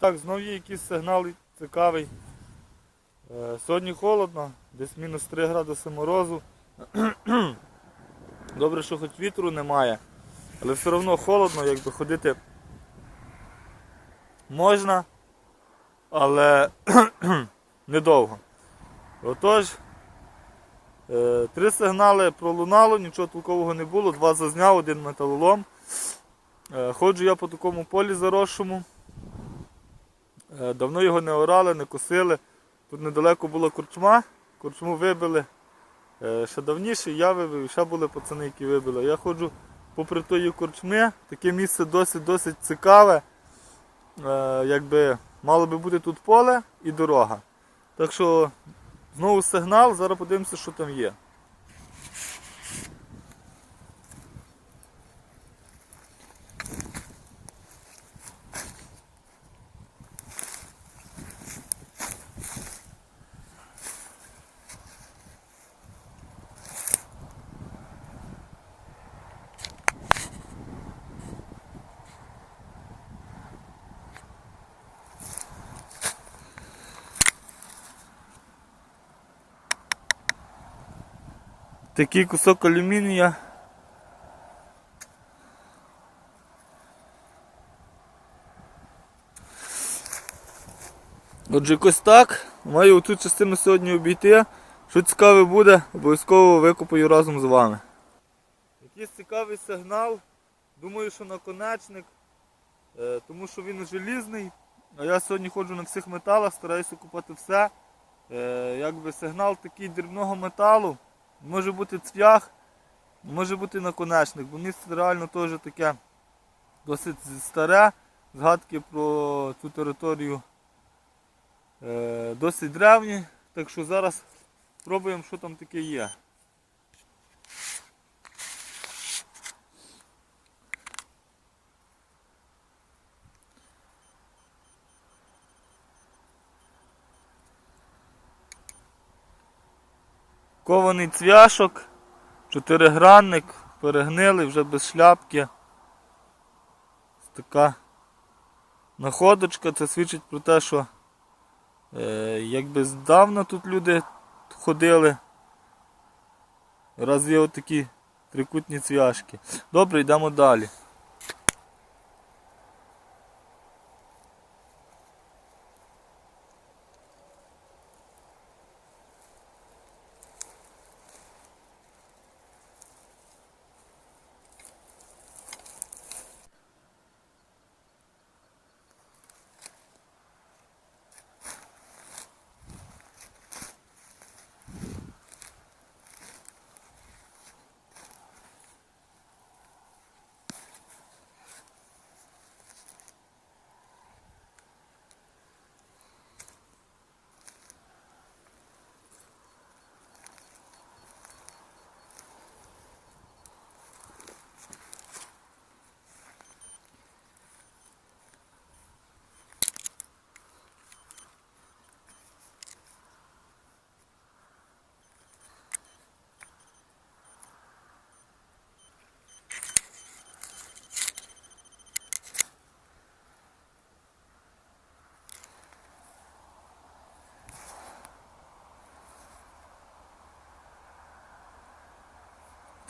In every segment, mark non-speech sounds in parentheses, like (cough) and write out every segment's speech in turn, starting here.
так, знов є якийсь сигнал цікавий. Е, Сьогодні холодно, десь мінус 3 градуси морозу. (clears throat) Добре, що хоч вітру немає, але все одно холодно, якби ходити можна, але (clears throat) недовго. Отож, е, три сигнали пролунало, нічого толкового не було, два зазняв, один металолом. Е, Ходжу я по такому полі заросшому. Е, Давно його не орали, не косили. Тут недалеко була корчма, корчму вибили. Е, Ще давніше я вибив, ще були пацани, які вибили. Я ходжу попри тої корчми, таке місце досить-досить цікаве. Е, Якби мало би бути тут поле і дорога. Так що знову сигнал, зараз подивимося, що там є. Такий кусок алюмінія. Отже, якось так. Маю цю частину сьогодні обійти. Що цікаве буде, обов'язково викопаю разом з вами. Якийсь цікавий сигнал. Думаю, що наконечник, е, тому що він желізний. А я сьогодні ходжу на всіх металах, стараюся купати все. Е, Якби сигнал такий дрібного металу. Може бути цвях, може бути наконечник, бо місце реально теж таке досить старе. Згадки про цю територію е, досить древні. Так що зараз спробуємо, що там таке є. Кований цвяшок, чотиригранник, перегнилий, вже без шляпки. Така находочка, це свідчить про те, що е, якби здавна тут люди ходили. Раз є отакі трикутні цвяшки. Добре, йдемо далі.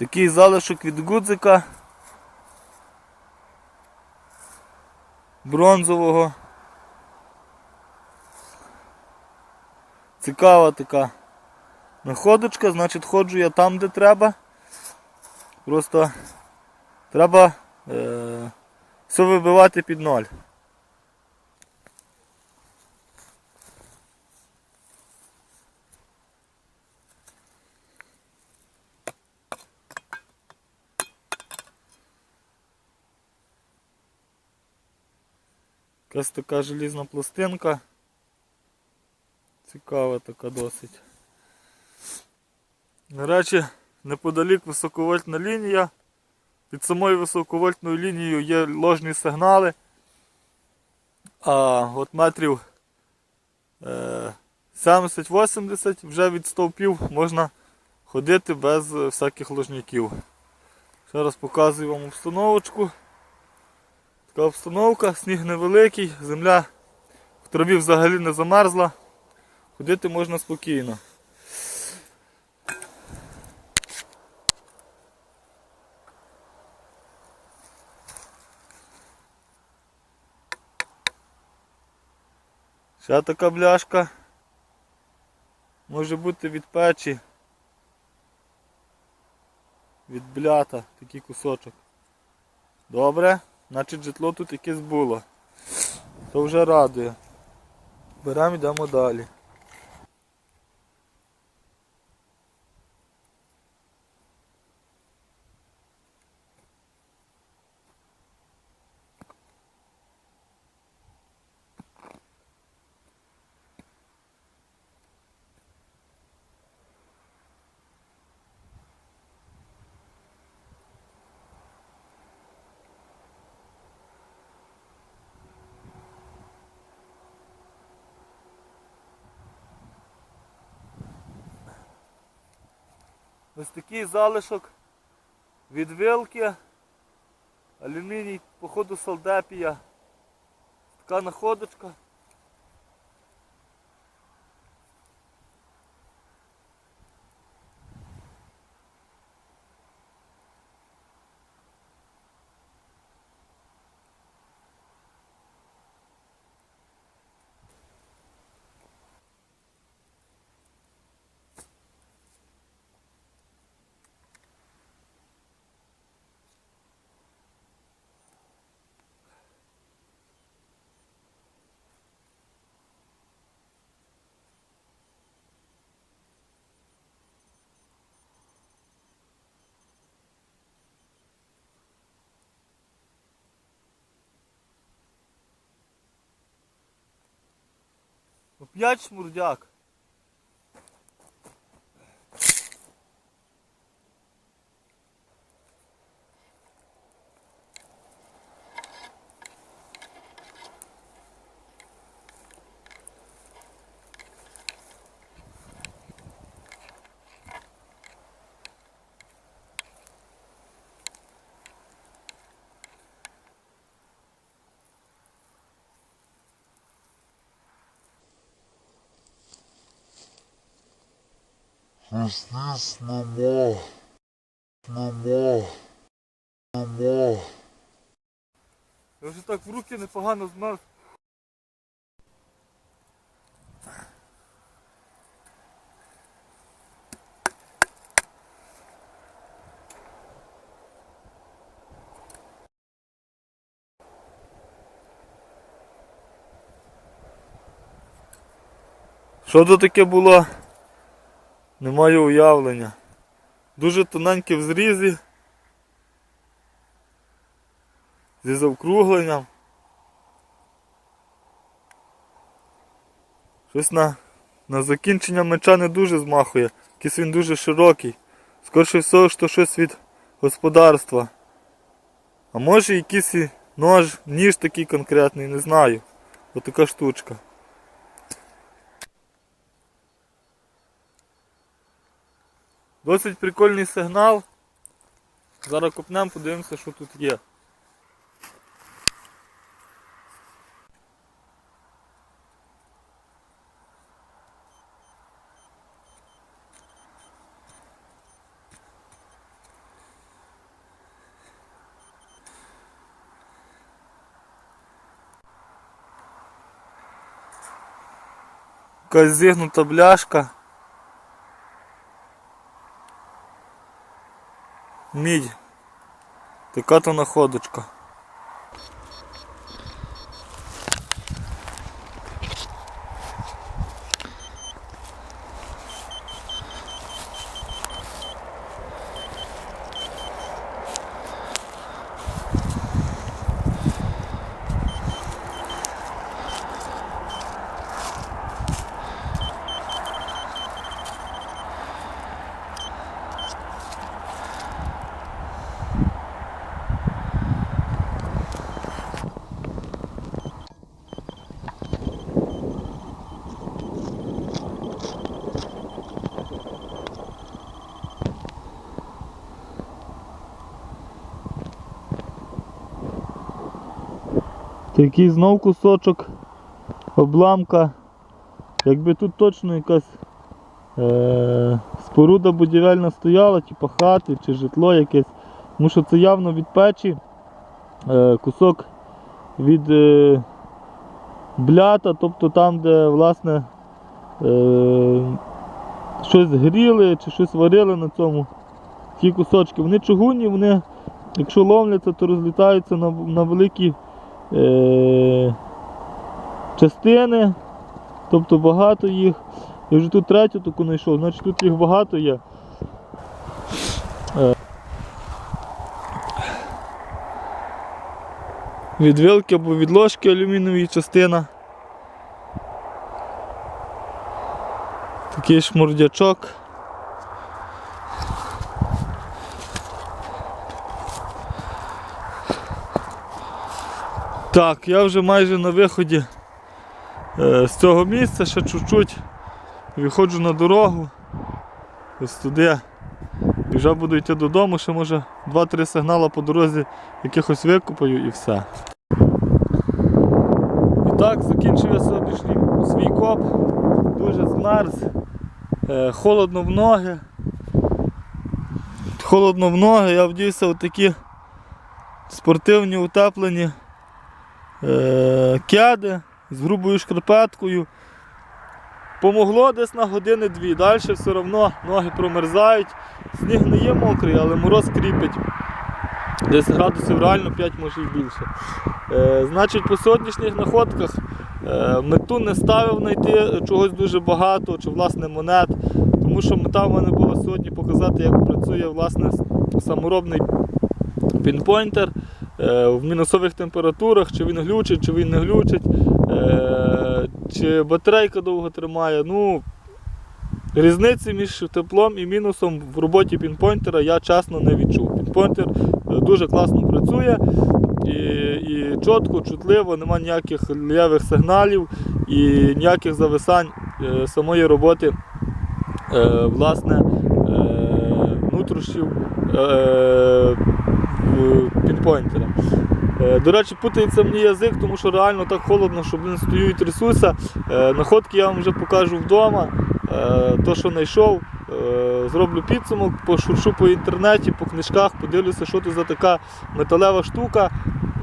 Такий залишок від гудзика. Бронзового. Цікава така находочка, значить ходжу я там, де треба. Просто треба е, все вибивати під ноль. Якась така желізна пластинка. Цікава така досить. До речі, неподалік високовольтна лінія. Під самою високовольтною лінією є ложні сигнали. А от метрів е, 70-80 вже від стовпів можна ходити без е, всяких ложняків. Ще раз показую вам обстановочку. Така обстановка, сніг невеликий, земля в траві взагалі не замерзла. Ходити можна спокійно. Ще така бляшка. Може бути від печі. Від блята такий кусочок. Добре, значить житло тут якесь було. То вже радує. Беремо йдемо далі. Ось такий залишок від вилки. Алюміній, походу салдепія. Така находочка. Оп'ять шмурдяк. Здесь нема. Нема. Нема. Я вже так в руки непогано змерз. Що то таке було? Не маю уявлення. Дуже тоненькі в зрізі. Зі завкругленням. Щось на, на закінчення меча не дуже змахує. Якийсь він дуже широкий. Скорше всього, що щось від господарства. А може якийсь нож, ніж такий конкретний, не знаю. Отака штучка. Досить прикольний сигнал. Зараз копнемо, подивимося, що тут є. Якась зігнута бляшка. Мідь. Така то находочка. Такий знов кусочок обламка. Якби тут точно якась е, споруда будівельна стояла, типу хати чи житло якесь. Тому що це явно від печі, е, кусок від е, блята, тобто там, де власне е, щось гріли чи щось варили на цьому. Ті кусочки. Вони чугунні, вони, якщо ловляться, то розлітаються на, на великі е, частини, тобто багато їх. Я вже тут третю таку знайшов, значить тут їх багато є. Е. Від вилки або від ложки алюмінієвої частина. Такий шмурдячок. Так, я вже майже на виході е, з цього місця, ще чуть-чуть виходжу на дорогу. Ось туди. І вже буду йти додому, ще може 2-3 сигнали по дорозі якихось викупаю і все. І так, закінчив я сьогоднішній свій коп. Дуже змерз. Е, холодно в ноги. Холодно в ноги, я вдівся в такі спортивні утеплені е, кеди з грубою шкарпеткою. Помогло десь на години-дві. Далі все одно ноги промерзають. Сніг не є мокрий, але мороз кріпить. Десь градусів реально 5 може і більше. Е, значить, по сьогоднішніх находках е, мету не ставив знайти чогось дуже багато, чи власне монет. Тому що мета в мене була сьогодні показати, як працює власне саморобний пінпойнтер в мінусових температурах, чи він глючить, чи він не глючить, е, чи батарейка довго тримає. Ну, різниці між теплом і мінусом в роботі пінпойнтера я чесно не відчув. Пінпойнтер е, дуже класно працює і, і чітко, чутливо, нема ніяких лівих сигналів і ніяких зависань е, самої роботи е, власне, е, е, пінпойнтера. Е, До речі, путається мені язик, тому що реально так холодно, що блін, стою і трясуся. Е, Находки я вам вже покажу вдома. То, що знайшов, зроблю підсумок, пошуршу по інтернеті, по книжках, подивлюся, що це за така металева штука.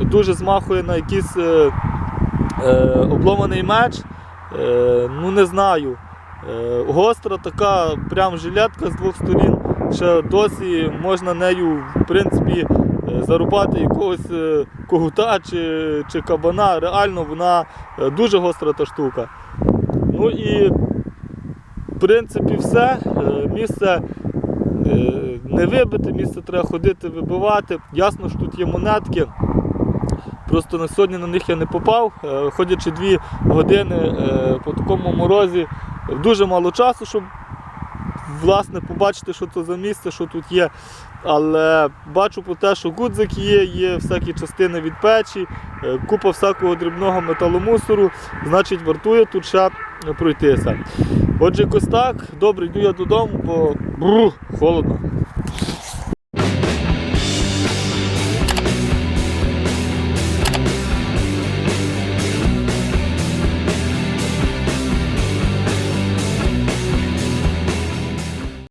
Дуже змахує на якийсь обломаний меч. Ну не знаю. Гостра така прям жилетка з двох сторін. Ще досі можна нею в принципі зарубати якогось е, когута чи, чи кабана. Реально вона е, дуже гостра та штука. Ну і в принципі все. Е, Місце не вибите, місце треба ходити, вибивати. Ясно, що тут є монетки. Просто на сьогодні на них я не попав. Ходячи дві години по такому морозі, дуже мало часу, щоб власне побачити, що це за місце, що тут є. Але бачу про те, що гудзик є, є всякі частини від печі, е, купа всякого дрібного металомусору, значить вартує тут ще пройтися. Отже, якось так. Добре, йду я додому, бо бру, холодно.